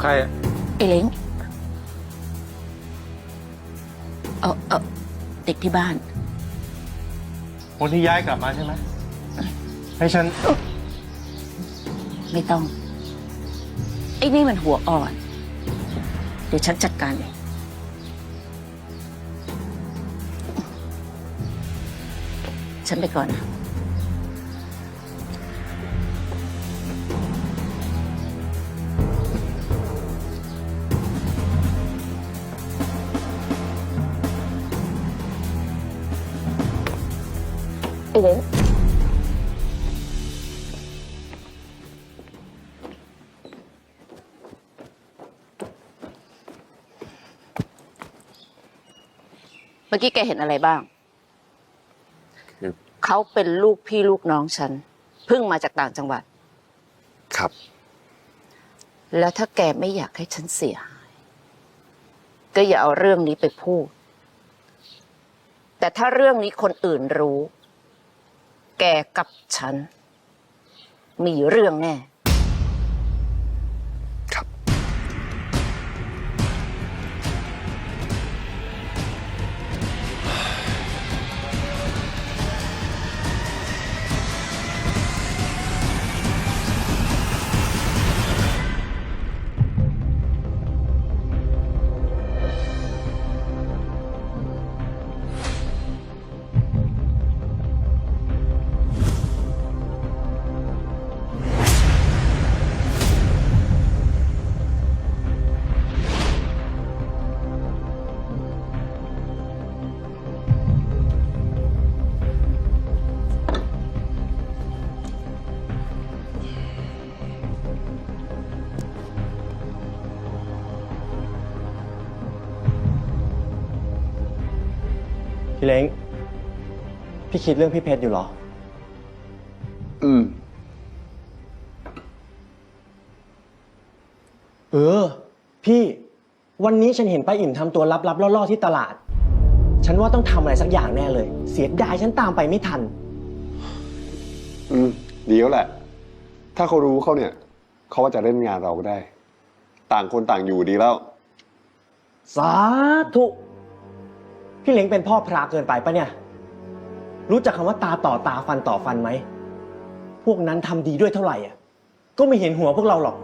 ใครอะไอ้เล้งเออเออเด็กที่บ้าน คนที่ย้ายกลับมาใช่ไหมให้ฉัน ไม่ต้อง ไอ้นี่มันหัวอ่อน เดี๋ยวฉันจัดการเองฉันไปก่อนนะ ไอ้เล้งเมื่อกี้แกเห็นอะไรบ้างคือเขาเป็นลูกพี่ลูกน้องฉัน เพิ่งมาจากต่างจังหวัด ครับ แล้วถ้าแกไม่อยากให้ฉันเสียหายก็อย่าเอาเรื่องนี้ไปพูด แต่ถ้าเรื่องนี้คนอื่นรู้ แกกับฉัน มีเรื่องแน่ พี่เล้ง พี่คิดเรื่องพี่เพชรอยู่เหรอ อืม เออ พี่วันนี้ฉันเห็นป้าอิ่มทำตัวลับๆล่อๆที่ตลาด ฉันว่าต้องทำอะไรสักอย่างแน่เลย เสียดายฉันตามไปไม่ทัน อืมดีแล้วแหละ ถ้าเขารู้เขาเนี่ย เขาว่าจะเล่นงานเราก็ได้ ต่างคนต่างอยู่ดีแล้ว สาธุ พี่เล้งเป็นพ่อพระเกินไปปะเนี่ย รู้จักคำว่าตาต่อตาฟันต่อฟันไหม พวกนั้นทำดีด้วยเท่าไหร่อะ ก็ไม่เห็นหัวพวกเราหรอก